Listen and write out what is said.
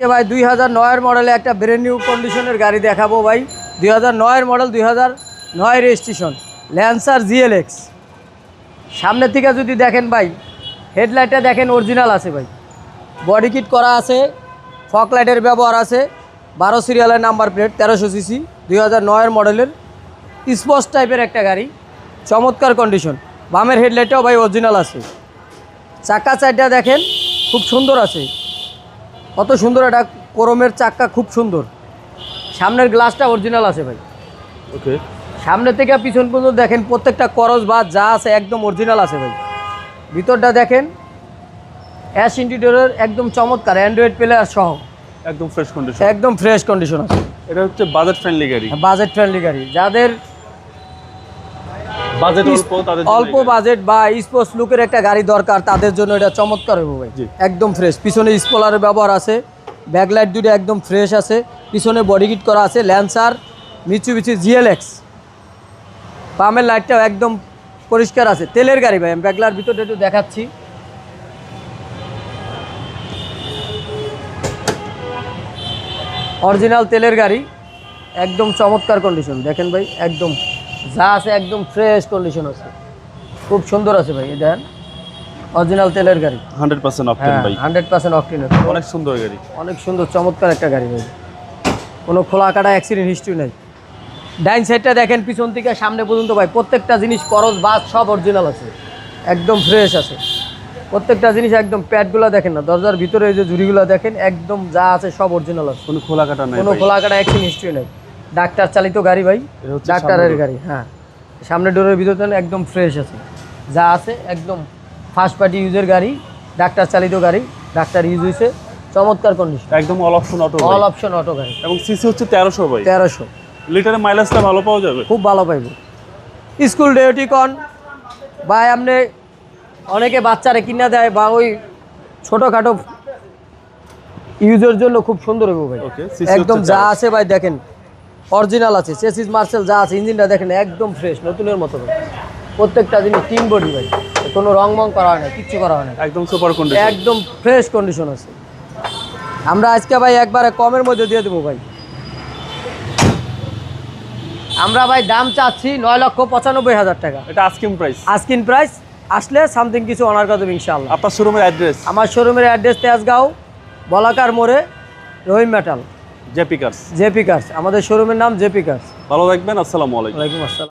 ভাই দুই হাজার নয়ের মডেলে একটা ব্র্যান্ড নিউ কন্ডিশনের গাড়ি দেখাবো ভাই। দুই হাজার নয়ের মডেল দুই হাজার নয় রেজিস্ট্রেশন ল্যান্সার জিএলএক্স সামনের থেকে যদি দেখেন ভাই হেডলাইটটা দেখেন অরিজিনাল আছে ভাই। বডি কিট করা আছে ফক লাইটের ব্যবহার আছে, বারো সিরিয়ালের নাম্বার প্লেট তেরোশো সিসি দুই হাজার নয়ের মডেলের স্পোর্টস টাইপের একটা গাড়ি, চমৎকার কন্ডিশন বামের হেডলাইটটাও ভাই অরিজিনাল আছে। চাকা চারটা দেখেন, খুব সুন্দর আছে। কত সুন্দর একটা কোরমের চাক্কা খুব সুন্দর। সামনের গ্লাসটা অরিজিনাল আছে ভাই। ওকে। সামনে থেকে পিছন পর্যন্ত দেখেন প্রত্যেকটা করস বা যা আছে একদম অরিজিনাল আছে ভাই। ভিতরটা দেখেন অ্যাশ ইন্টিরিয়রের একদম চমৎকার অ্যান্ড্রয়েড প্লেয়ার সহ। একদম ফ্রেশ কন্ডিশন একদম ফ্রেশ কন্ডিশন আছে। এটা হচ্ছে বাজেট ফ্রেন্ডলি গাড়ি। বাজেট ফ্রেন্ডলি গাড়ি। যাদের অল্প। বাজেট বা স্পোর্টস লুকের একটা গাড়ি দরকার তাদের জন্য এটা চমৎকার হবে একদম ফ্রেশ পিছনে স্পলারের ব্যবহার আছে ব্যাকলাইট দুটো একদম ফ্রেশ আছে পিছনে বডি কিট করা আছে ল্যান্সার মিচু মিচু জিএলএক্স পামের লাইটটাও একদম পরিষ্কার আছে। তেলের গাড়ি ভাই আমি ব্যাকলার ভিতরটা একটু দেখাচ্ছি। অরিজিনাল তেলের গাড়ি একদম চমৎকার কন্ডিশন দেখেন ভাই একদম যা আছে একদম ফ্রেশ কন্ডিশন আছে। খুব সুন্দর আছে ভাই এই দেখেন। অরিজিনাল তেলের গাড়ি। 100% অপটেন হ্যাঁ ভাই। হান্ড্রেড পার্সেন্ট অক্টিন অনেক সুন্দর গাড়ি। অনেক সুন্দর চমৎকার একটা গাড়ি ভাই। কোনো খোলা কাটা অ্যাক্সিডেন্ট হিস্ট্রি নাই। ডাইন সাইডটা দেখেন পিছন থেকে সামনে পর্যন্ত ভাই। প্রত্যেকটা জিনিস করস বাস সব অরিজিনাল আছে। একদম ফ্রেশ আছে। প্রত্যেকটা জিনিস একদম প্যাডগুলো দেখেন না। দরজার ভিতরে এই যে ঝুড়িগুলো দেখেন একদম যা আছে সব অরিজিনাল আছে। কোনো খোলা কাটা নাই কোনো খোলা কাটা অ্যাক্সিডেন্ট হিস্ট্রি নাই। ডাক্তার চালিত গাড়ি ভাই ডাক্তারের গাড়ি হ্যাঁ। সামনে ডোরের ভিতরে একদম ফ্রেশ আছে। যা আছে একদম ফার্স্ট পার্টি ইউজের গাড়ি ডাক্তার চালিত গাড়ি ডাক্তার ইউজ হয়েছে চমৎকার কন্ডিশন একদম all option auto all option auto গাড়ি। এবং সিসি হচ্ছে তেরোশো ভাই। তেরোশো। লিটারের মাইলেজটা ভালো পাওয়া যাবে? খুব ভালো পাইব। স্কুল ডেউটিকন বা আপনি অনেকে বাচ্চারা কিনা দেয় বা ওই ছোটোখাটো ইউজের জন্য খুব সুন্দর হবে ভাই। একদম যা আছে ভাই দেখেন। অরিজিনাল আছে চেসিস মার্সেল যা আছে ইঞ্জিনটা দেখেন একদম ফ্রেশ নতুনের মতো প্রত্যেকটা জিনিস টিম বডি ভাই কোনো রং মং করা হয় না কিচ্ছু করা হয় না। একদম সুপার কন্ডিশন একদম ফ্রেশ কন্ডিশন আছে। আমরা আজকে ভাই একবারে কমের মধ্যে দিয়ে দেবো ভাই। আমরা ভাই দাম চাচ্ছি নয় লক্ষ পঁচানব্বই হাজার টাকা। এটা আস্কিং প্রাইস আস্কিন প্রাইস আসলে সামথিং কিছু অনার কথা ইনশাআল্লাহ। আপনার শোরুমের অ্যাড্রেস আমার শোরুমের অ্যাড্রেস তেজগাঁও বলাকার মোড়ে Rahim metal JP cars. JP cars. আমাদের শোরুমের নাম জেপি কার্স। ভালো থাকবেন আসসালামু আলাইকুম। ওয়ালাইকুম আসসালাম।